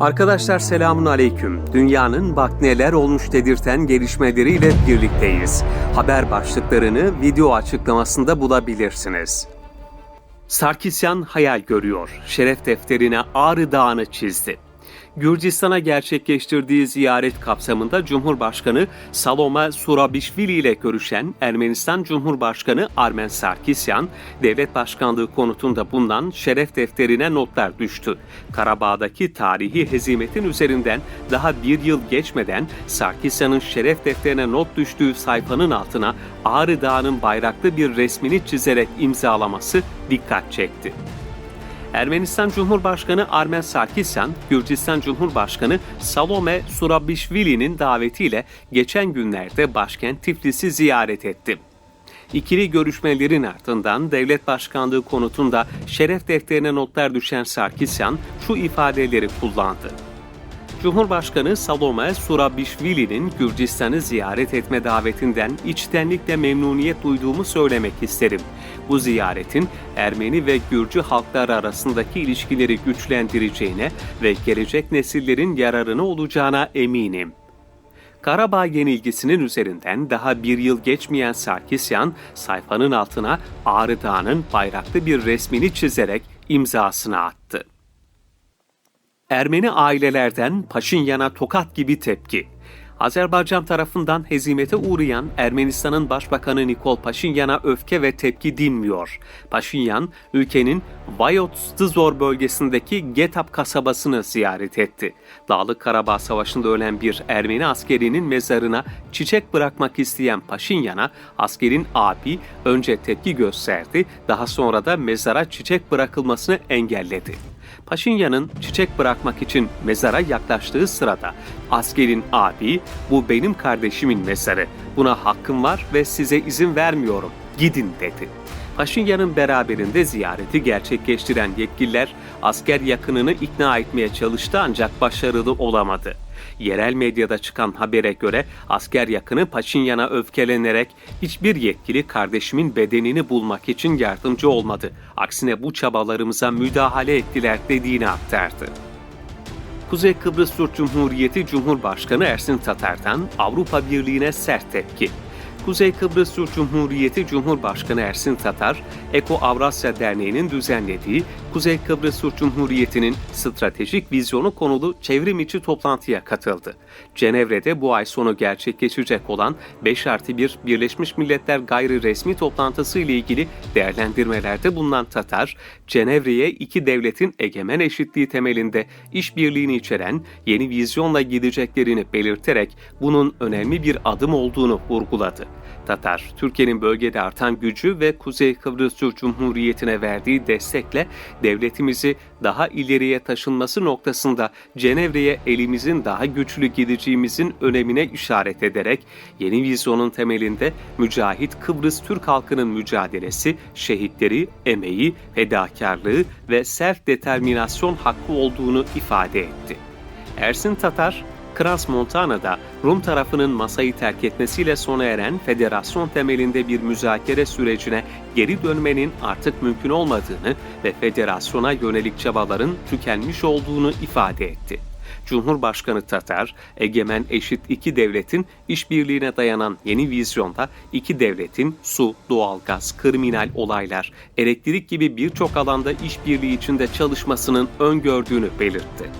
Arkadaşlar selamun aleyküm. Dünyanın bak neler olmuş dedirten gelişmeleriyle birlikteyiz. Haber başlıklarını video açıklamasında bulabilirsiniz. Sarkisyan hayal görüyor. Şeref defterine Ağrı Dağı'nı çizdi. Gürcistan'a gerçekleştirdiği ziyaret kapsamında Cumhurbaşkanı Salome Surabishvili ile görüşen Ermenistan Cumhurbaşkanı Armen Sarkisyan, devlet başkanlığı konutunda bulunan şeref defterine notlar düştü. Karabağ'daki tarihi hezimetin üzerinden daha bir yıl geçmeden Sarkisyan'ın şeref defterine not düştüğü sayfanın altına Ağrı Dağı'nın bayraklı bir resmini çizerek imzalaması dikkat çekti. Ermenistan Cumhurbaşkanı Armen Sarkisyan, Gürcistan Cumhurbaşkanı Salome Surabishvili'nin davetiyle geçen günlerde başkent Tiflis'i ziyaret etti. İkili görüşmelerin ardından devlet başkanlığı konutunda şeref defterine notlar düşen Sarkisyan şu ifadeleri kullandı. Cumhurbaşkanı Salome Surabishvili'nin Gürcistan'ı ziyaret etme davetinden içtenlikle memnuniyet duyduğumu söylemek isterim. Bu ziyaretin Ermeni ve Gürcü halklar arasındaki ilişkileri güçlendireceğine ve gelecek nesillerin yararına olacağına eminim. Karabağ yenilgisinin üzerinden daha bir yıl geçmeyen Sarkisyan, sayfanın altına Ağrı Dağı'nın bayraklı bir resmini çizerek imzasını attı. Ermeni ailelerden Paşinyan'a tokat gibi tepki. Azerbaycan tarafından hezimete uğrayan Ermenistan'ın Başbakanı Nikol Paşinyan'a öfke ve tepki dinmiyor. Paşinyan, ülkenin Vayot-Stzor bölgesindeki Getap kasabasını ziyaret etti. Dağlık Karabağ Savaşı'nda ölen bir Ermeni askerinin mezarına çiçek bırakmak isteyen Paşinyan'a askerin abi önce tepki gösterdi, daha sonra da mezara çiçek bırakılmasını engelledi. Paşinyan'ın çiçek bırakmak için mezara yaklaştığı sırada askerin abi bu benim kardeşimin mezarı. Buna hakkım var ve size izin vermiyorum. Gidin dedi. Paşinyan'ın beraberinde ziyareti gerçekleştiren yetkililer asker yakınını ikna etmeye çalıştı ancak başarılı olamadı. Yerel medyada çıkan habere göre asker yakını Paşinyan'a öfkelenerek hiçbir yetkili kardeşimin bedenini bulmak için yardımcı olmadı. Aksine bu çabalarımıza müdahale ettiler dediğini aktardı. Kuzey Kıbrıs Türk Cumhuriyeti Cumhurbaşkanı Ersin Tatar'dan Avrupa Birliği'ne sert tepki. Kuzey Kıbrıs Türk Cumhuriyeti Cumhurbaşkanı Ersin Tatar, Eko Avrasya Derneği'nin düzenlediği Kuzey Kıbrıs Türk Cumhuriyeti'nin stratejik vizyonu konulu çevrim içi toplantıya katıldı. Cenevre'de bu ay sonu gerçekleşecek olan 5 artı 1 Birleşmiş Milletler gayri resmi toplantısı ile ilgili değerlendirmelerde bulunan Tatar, Cenevre'ye iki devletin egemen eşitliği temelinde işbirliğini içeren yeni vizyonla gideceklerini belirterek bunun önemli bir adım olduğunu vurguladı. Tatar, Türkiye'nin bölgede artan gücü ve Kuzey Kıbrıs Türk Cumhuriyeti'ne verdiği destekle devletimizi daha ileriye taşınması noktasında Cenevre'ye elimizin daha güçlü gideceğimizin önemine işaret ederek yeni vizyonun temelinde mücahit Kıbrıs Türk halkının mücadelesi, şehitleri, emeği, fedakarlığı ve self determinasyon hakkı olduğunu ifade etti. Ersin Tatar, Kras Montana'da Rum tarafının masayı terk etmesiyle sona eren federasyon temelinde bir müzakere sürecine geri dönmenin artık mümkün olmadığını ve federasyona yönelik çabaların tükenmiş olduğunu ifade etti. Cumhurbaşkanı Tatar, egemen eşit iki devletin işbirliğine dayanan yeni vizyonda iki devletin su, doğalgaz, kriminal olaylar, elektrik gibi birçok alanda işbirliği içinde çalışmasının öngördüğünü belirtti.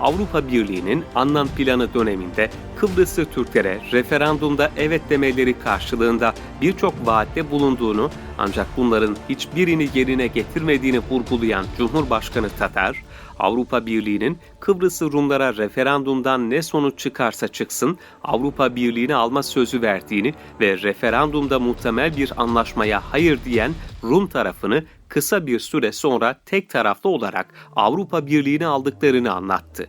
Avrupa Birliği'nin Annan Planı döneminde Kıbrıslı Türklere referandumda evet demeleri karşılığında birçok vaatte bulunduğunu ancak bunların hiçbirini yerine getirmediğini vurgulayan Cumhurbaşkanı Tatar, Avrupa Birliği'nin Kıbrıslı Rumlara referandumdan ne sonuç çıkarsa çıksın Avrupa Birliği'ne alma sözü verdiğini ve referandumda muhtemel bir anlaşmaya hayır diyen Rum tarafını kısa bir süre sonra tek taraflı olarak Avrupa Birliği'ne aldıklarını anlattı.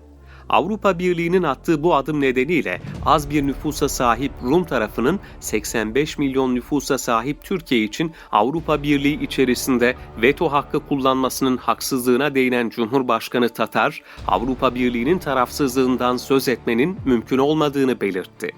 Avrupa Birliği'nin attığı bu adım nedeniyle az bir nüfusa sahip Rum tarafının 85 milyon nüfusa sahip Türkiye için Avrupa Birliği içerisinde veto hakkı kullanmasının haksızlığına değinen Cumhurbaşkanı Tatar, Avrupa Birliği'nin tarafsızlığından söz etmenin mümkün olmadığını belirtti.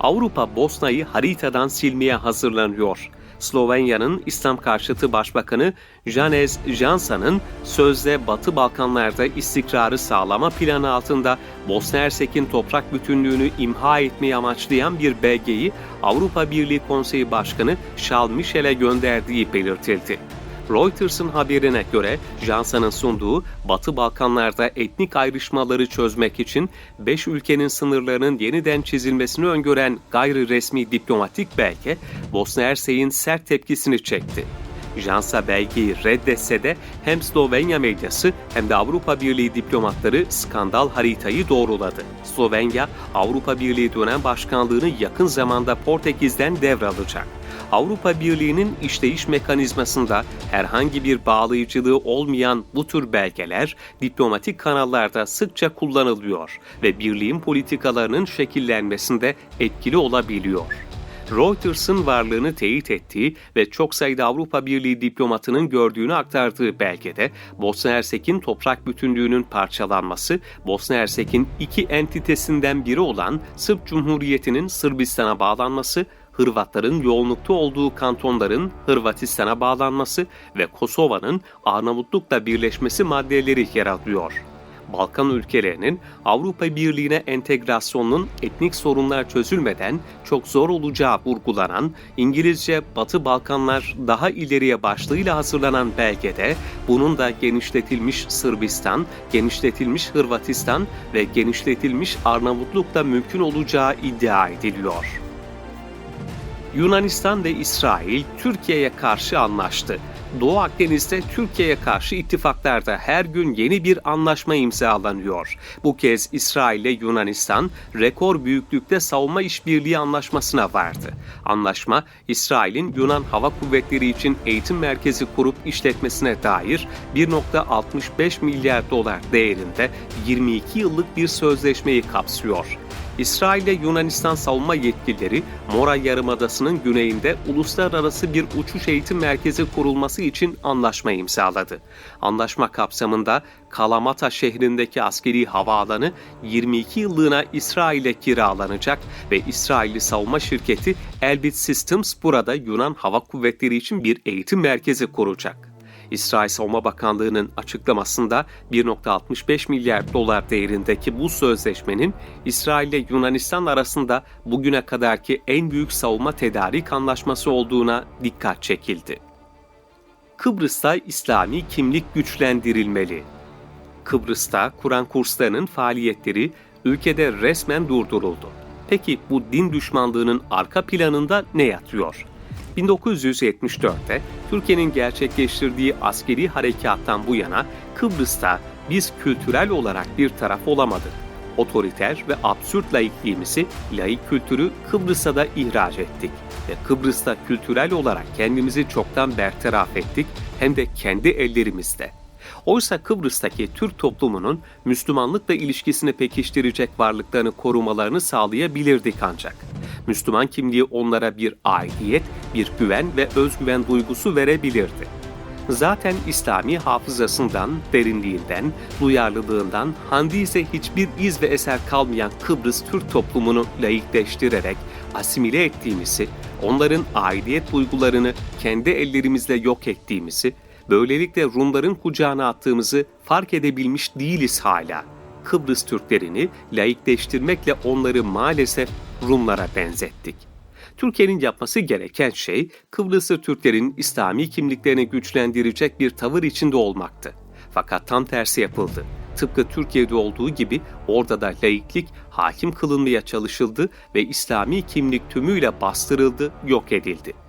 Avrupa Bosna'yı haritadan silmeye hazırlanıyor. Slovenya'nın İslam karşıtı Başbakanı Janez Janša'nın sözde Batı Balkanlarda istikrarı sağlama planı altında Bosna Hersek'in toprak bütünlüğünü imha etmeyi amaçlayan bir belgeyi Avrupa Birliği Konseyi Başkanı Charles Michel'e gönderdiği belirtildi. Reuters'ın haberine göre Janssa'nın sunduğu Batı Balkanlarda etnik ayrışmaları çözmek için 5 ülkenin sınırlarının yeniden çizilmesini öngören gayri resmi diplomatik belge Bosna Hersek'in sert tepkisini çekti. Jansa belgeyi reddetse de hem Slovenya medyası hem de Avrupa Birliği diplomatları skandal haritayı doğruladı. Slovenya, Avrupa Birliği dönem başkanlığını yakın zamanda Portekiz'den devralacak. Avrupa Birliği'nin işleyiş mekanizmasında herhangi bir bağlayıcılığı olmayan bu tür belgeler diplomatik kanallarda sıkça kullanılıyor ve birliğin politikalarının şekillenmesinde etkili olabiliyor. Reuters'ın varlığını teyit ettiği ve çok sayıda Avrupa Birliği diplomatının gördüğünü aktardığı belgede Bosna Hersek'in toprak bütünlüğünün parçalanması, Bosna Hersek'in iki entitesinden biri olan Sırp Cumhuriyeti'nin Sırbistan'a bağlanması, Hırvatların yoğunlukta olduğu kantonların Hırvatistan'a bağlanması ve Kosova'nın Arnavutluk'la birleşmesi maddeleri yer alıyor. Balkan ülkelerinin Avrupa Birliği'ne entegrasyonunun etnik sorunlar çözülmeden çok zor olacağı vurgulanan İngilizce Batı Balkanlar daha ileriye başlığıyla hazırlanan belgede bunun da genişletilmiş Sırbistan, genişletilmiş Hırvatistan ve genişletilmiş Arnavutluk'ta mümkün olacağı iddia ediliyor. Yunanistan ve İsrail Türkiye'ye karşı anlaştı. Doğu Akdeniz'de Türkiye'ye karşı ittifaklarda her gün yeni bir anlaşma imzalanıyor. Bu kez İsrail ile Yunanistan rekor büyüklükte savunma işbirliği anlaşmasına vardı. Anlaşma, İsrail'in Yunan Hava Kuvvetleri için eğitim merkezi kurup işletmesine dair 1.65 milyar dolar değerinde 22 yıllık bir sözleşmeyi kapsıyor. İsrail ile Yunanistan savunma yetkilileri Mora Yarımadası'nın güneyinde uluslararası bir uçuş eğitim merkezi kurulması için anlaşma imzaladı. Anlaşma kapsamında Kalamata şehrindeki askeri havaalanı 22 yıllığına İsrail'e kiralanacak ve İsrailli savunma şirketi Elbit Systems burada Yunan Hava Kuvvetleri için bir eğitim merkezi kuracak. İsrail Savunma Bakanlığı'nın açıklamasında 1.65 milyar dolar değerindeki bu sözleşmenin İsrail ile Yunanistan arasında bugüne kadarki en büyük savunma tedarik anlaşması olduğuna dikkat çekildi. Kıbrıs'ta İslami kimlik güçlendirilmeli. Kıbrıs'ta Kur'an kurslarının faaliyetleri ülkede resmen durduruldu. Peki bu din düşmanlığının arka planında ne yatıyor? 1974'te Türkiye'nin gerçekleştirdiği askeri harekattan bu yana Kıbrıs'ta biz kültürel olarak bir taraf olamadık. Otoriter ve absürt laikliğimizi, laik kültürü Kıbrıs'a da ihraç ettik ve Kıbrıs'ta kültürel olarak kendimizi çoktan bertaraf ettik hem de kendi ellerimizde. Oysa Kıbrıs'taki Türk toplumunun Müslümanlıkla ilişkisini pekiştirecek varlıklarını korumalarını sağlayabilirdik ancak. Müslüman kimliği onlara bir aidiyet, bir güven ve özgüven duygusu verebilirdi. Zaten İslami hafızasından, derinliğinden, duyarlılığından handize hiçbir iz ve eser kalmayan Kıbrıs Türk toplumunu laikleştirerek asimile ettiğimizi, onların aidiyet duygularını kendi ellerimizle yok ettiğimizi, böylelikle Rumların kucağına attığımızı fark edebilmiş değiliz hala. Kıbrıs Türklerini laikleştirmekle onları maalesef Rumlara benzettik. Türkiye'nin yapması gereken şey Kıbrıslı Türklerin İslami kimliklerini güçlendirecek bir tavır içinde olmaktı. Fakat tam tersi yapıldı. Tıpkı Türkiye'de olduğu gibi orada da laiklik hakim kılınmaya çalışıldı ve İslami kimlik tümüyle bastırıldı, yok edildi.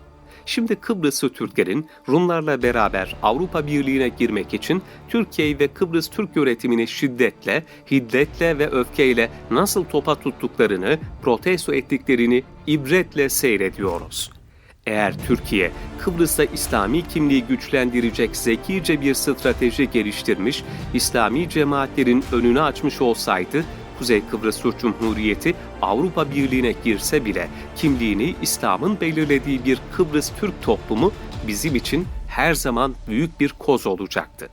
Şimdi Kıbrıslı Türklerin Rumlarla beraber Avrupa Birliği'ne girmek için Türkiye ve Kıbrıs Türk yönetimini şiddetle, hiddetle ve öfkeyle nasıl topa tuttuklarını, protesto ettiklerini ibretle seyrediyoruz. Eğer Türkiye, Kıbrıs'ta İslami kimliği güçlendirecek zekice bir strateji geliştirmiş, İslami cemaatlerin önünü açmış olsaydı, Kuzey Kıbrıs Türk Cumhuriyeti Avrupa Birliği'ne girse bile kimliğini İslam'ın belirlediği bir Kıbrıs Türk toplumu bizim için her zaman büyük bir koz olacaktı.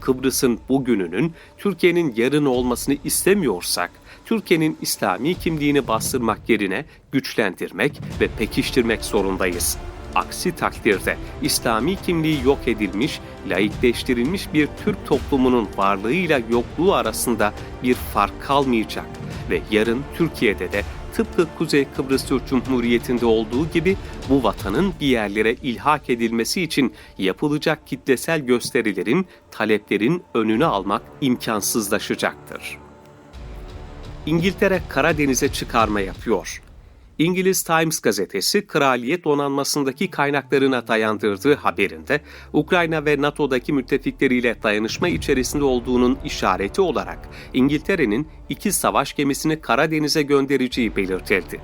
Kıbrıs'ın bugününün Türkiye'nin yarın olmasını istemiyorsak, Türkiye'nin İslami kimliğini bastırmak yerine güçlendirmek ve pekiştirmek zorundayız. Aksi takdirde İslami kimliği yok edilmiş, laikleştirilmiş bir Türk toplumunun varlığıyla yokluğu arasında bir fark kalmayacak ve yarın Türkiye'de de tıpkı Kuzey Kıbrıs Türk Cumhuriyeti'nde olduğu gibi bu vatanın bir yerlere ilhak edilmesi için yapılacak kitlesel gösterilerin, taleplerin önünü almak imkansızlaşacaktır. İngiltere Karadeniz'e çıkarma yapıyor. İngiliz Times gazetesi kraliyet donanmasındaki kaynaklarına dayandırdığı haberinde Ukrayna ve NATO'daki müttefikleriyle dayanışma içerisinde olduğunun işareti olarak İngiltere'nin iki savaş gemisini Karadeniz'e göndereceği belirtildi.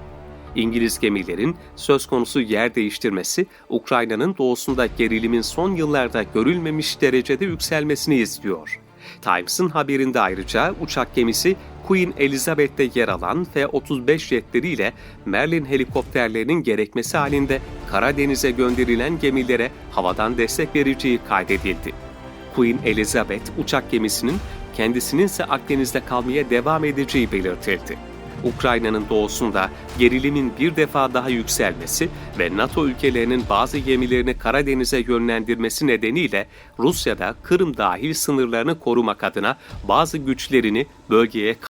İngiliz gemilerin söz konusu yer değiştirmesi Ukrayna'nın doğusunda gerilimin son yıllarda görülmemiş derecede yükselmesini izliyor. Times'ın haberinde ayrıca uçak gemisi Queen Elizabeth'te yer alan F-35 jetleriyle Merlin helikopterlerinin gerekmesi halinde Karadeniz'e gönderilen gemilere havadan destek vereceği kaydedildi. Queen Elizabeth uçak gemisinin kendisinin ise Akdeniz'de kalmaya devam edeceği belirtildi. Ukrayna'nın doğusunda gerilimin bir defa daha yükselmesi ve NATO ülkelerinin bazı gemilerini Karadeniz'e yönlendirmesi nedeniyle Rusya'da Kırım dahil sınırlarını korumak adına bazı güçlerini bölgeye